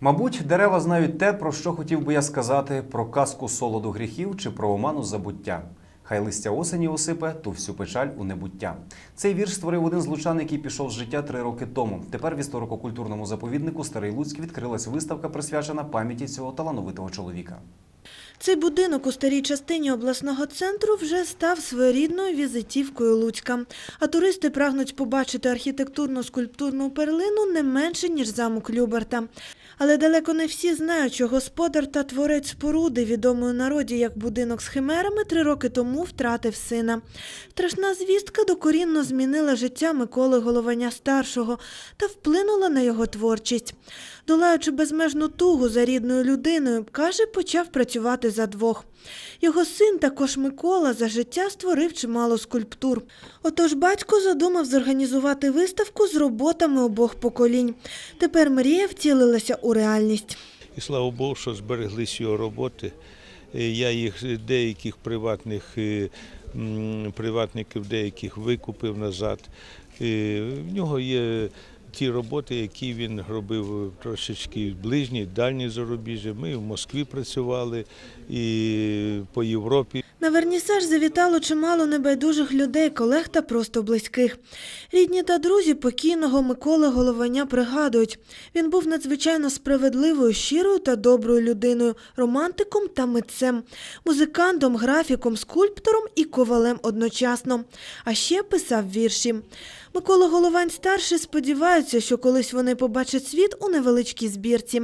Мабуть, дерева знають те, про що хотів би я сказати, про казку солоду гріхів чи про оману забуття. Хай листя осені осипе ту всю печаль у небуття. Цей вірш створив один з лучан, який пішов з життя три роки тому. Тепер в історико-культурному заповіднику Старий Луцьк відкрилась виставка, присвячена пам'яті цього талановитого чоловіка. Цей будинок у старій частині обласного центру вже став своєрідною візитівкою Луцька. А туристи прагнуть побачити архітектурно-скульптурну перлину не менше, ніж замок Люберта. Але далеко не всі знають, що господар та творець споруди, відомої у народі як будинок з химерами, три роки тому втратив сина. Страшна звістка докорінно змінила життя Миколи Головання старшого та вплинула на його творчість. Долаючи безмежну тугу за рідною людиною, каже, почав працювати за двох. Його син, також Микола, за життя створив чимало скульптур. Отож батько задумав зорганізувати виставку з роботами обох поколінь. Тепер мрія втілилася у реальність. І слава Богу, що збереглись його роботи. Е, Я їх деяких приватних е, приватників деяких викупив назад. Е, В нього є ті роботи, які він робив трошечки ближні, дальні зарубіжжя. Ми в Москві працювали і по Європі. На вернісаж завітало чимало небайдужих людей, колег та просто близьких. Рідні та друзі покійного Миколи Голованя пригадують. Він був надзвичайно справедливою, щирою та доброю людиною, романтиком та митцем, музикантом, графіком, скульптором і ковалем одночасно. А ще писав вірші. Микола Головань старший сподівається, що колись вони побачать світ у невеличкій збірці.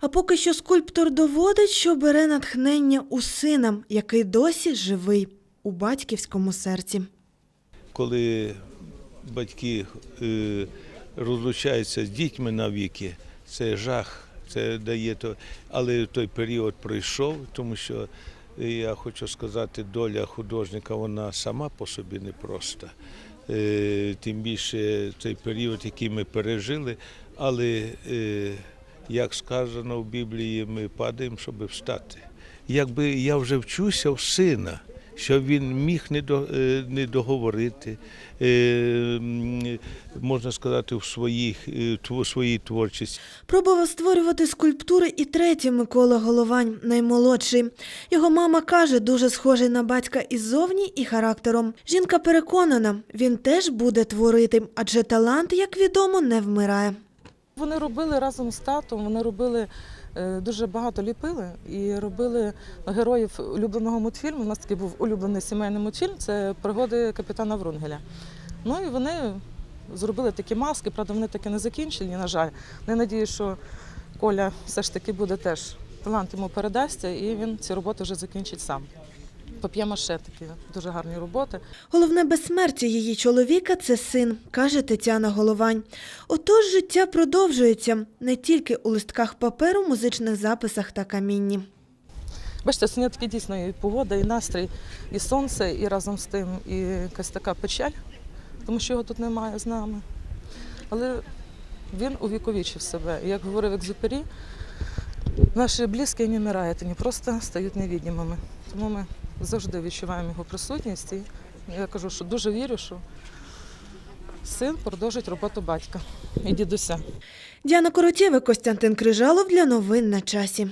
А поки що скульптор доводить, що бере натхнення у сина, який досі живий у батьківському серці. коли батьки е, розлучаються з дітьми навіки, це жах, це дає то. Але той період пройшов, тому що е, я хочу сказати, доля художника вона сама по собі непроста. Е, Тим більше цей період, який ми пережили, але е, як сказано в Біблії, ми падаємо, щоб встати. Якби я вже вчуся в сина, що він міг не, до, е, не договорити, е, можна сказати, в своїх, е, тво- своїй творчості. Пробував створювати скульптури і третій Микола Головань, наймолодший. Його мама каже, дуже схожий на батька і ззовні, і характером. Жінка переконана, він теж буде творити, адже талант, як відомо, не вмирає. Вони робили разом з татом, вони робили дуже багато ліпили і робили героїв улюбленого мультфільму. У нас такий був улюблений сімейний мультфільм це пригоди капітана Врунгеля. Ну і вони зробили такі маски, правда, вони таки не закінчені, на жаль. Не надію, що Коля все ж таки буде теж талант йому передасться, і він ці роботи вже закінчить сам. Пап'є-маше такі дуже гарні роботи. Головне безсмертя її чоловіка це син, каже Тетяна Головань. Отож життя продовжується не тільки у листках паперу, музичних записах та камінні. Бачите, сьогодні такі дійсно і погода, і настрій, і сонце, і разом з тим і якась така печаль, тому що його тут немає з нами. Але він увіковічив себе. Як говорив Екзюпері, наші близькі не вмирають, вони просто стають невідомими. Тому ми завжди відчуваємо його присутність. І я кажу, що дуже вірю, що син продовжить роботу батька і дідуся. Діана Коротєва, Костянтин Крижалов для новин на часі.